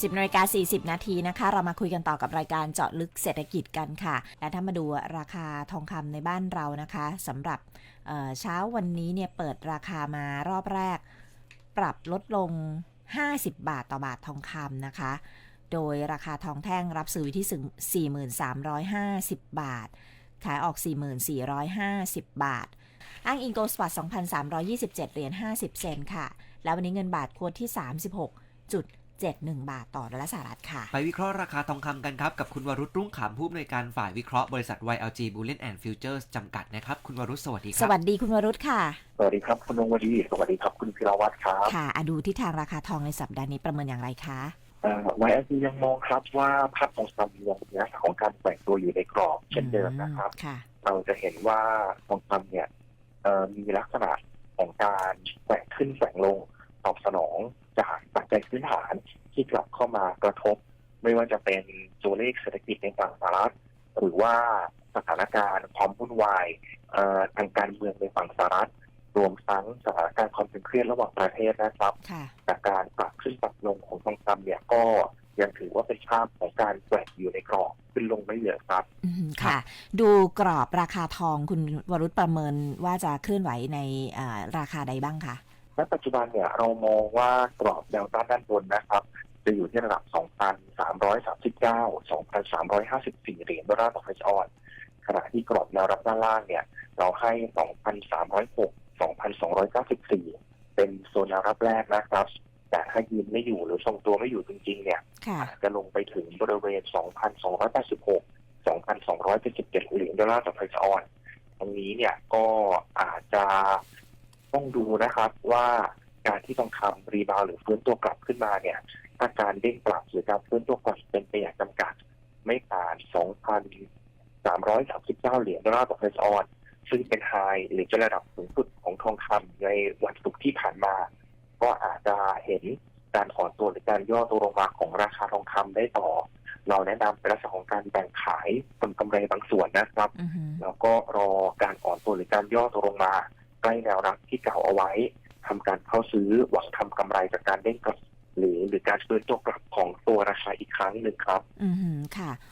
10นาฬิกา40 นาทีนะคะ เรามาคุยกันต่อกับรายการเจาะลึกเศรษฐกิจกันค่ะ และถ้ามาดูราคาทองคำในบ้านเรานะคะสำหรับเช้าวันนี้เนี่ยเปิดราคามารอบแรก ปรับลดลง 50 บาทต่อบาททองคำนะคะ โดยราคาทองแท่งรับซื้อที่ถึง4350 บาท ขายออก 4450 บาท อ้างอิงโกลสปอต2,327 เหรียญ 50 เซนค่ะ แล้ววันนี้เงินบาทควรที่ 36.71 บาทต่อดอลลาร์สหรัฐค่ะ ไปวิเคราะห์ราคาทองคำกันครับ กับคุณวรุษรุ่งขำผู้อำนวยการฝ่ายวิเคราะห์บริษัท YLG Bullion and Futures จำกัดนะครับ คุณวรุษสวัสดีคสรับวัสดีคุณวรุษค่ะ สวัสดีครับคุณนงวดี สวัสดีครับคุณพิรวัตรครับ ค่ะอะดูทิศทางราคาทองในสัปดาห์นี้ประเมินอย่างไรคะไวไอซียังมองครับว่าภาพของซัมยังเป็นลักษณะของการแกว่งตัวอยู่ในกรอบเช่นเดิมนะครับค่ะเราจะเห็นว่าทองคำเนี่ยเอ่อมีลักษณะของการแกว่งขึ้นแกว่งลง ตอบสนองจากปัจจัยพื้นฐานที่กลับเข้ามากระทบ ไม่ว่าจะเป็นตัวเลขเศรษฐกิจในฝั่งสหรัฐหรือว่าสถานการณ์ความวุ่นวายเอ่อทางการเมืองในฝั่งสหรัฐรวมทั้งสถานการณ์ความตึงเครียดระหว่างประเทศนะครับค่ะจากการปรับขึ้นปรับลงของทองคำเนี่ยก็ยังถือว่าเป็นภาพของการแกว่งอยู่ในกรอบขึ้นลงไม่เยอะครับอืมค่ะ ดูกรอบราคาทองคุณวรุษประเมินว่าจะเคลื่อนไหวในอ่าราคาใดบ้างคะ ณปัจจุบันเนี่ยเรามองว่ากรอบแนวต้านด้านบนนะครับ จะอยู่ที่ระดับ 2,339 2,354 เหรียญดอลลาร์ต่อไฟออนขณะที่กรอบแนวรับด้านล่างเนี่ย เราให้ 2,306 2,294 เป็นโซนแนวรับแรกนะครับ แต่ถ้ายืนไม่อยู่หรือทรงตัวไม่อยู่จริงๆ เนี่ยค่ะอาจจะลงไปถึงบริเวณ 2,286 2,277 เหรียญดอลลาร์ต่อไทยออนซ์ตรงนี้เนี่ยก็อาจจะ ต้องดูนะครับว่าการที่ทองคำรีบาวด์หรือฟื้นตัวกลับขึ้นมาเนี่ยถ้าการเด้งกลับหรือการฟื้นตัวกลับเป็นไปอย่างจำกัด ไม่ผ่าน 2,339 เหรียญดอลลาร์ต่อไทยออนซ์ซึ่งเป็นไฮหรือจะระดับสูงสุดของทองคำในวันศุกร์ที่ผ่านมา ก็อาจจะเห็นการอ่อนตัวหรือการย่อตัวลงมาของราคาทองคำได้ต่อ เราแนะนำเป็นลักษณะของการแบ่งขายผลกำไรบางส่วนนะครับอือฮึแล้วก็รอการอ่อนตัวหรือการย่อตัวลงมาใก ล้แนวรับที่เก่าเอาไว้ทำการเข้าซื้อหวังทำกำไรจากการเด้งกลับหรือหรือการฟื้นตัวกลับของตัวราคาอีกครั้งหนึ่งครับ อืมค่ะ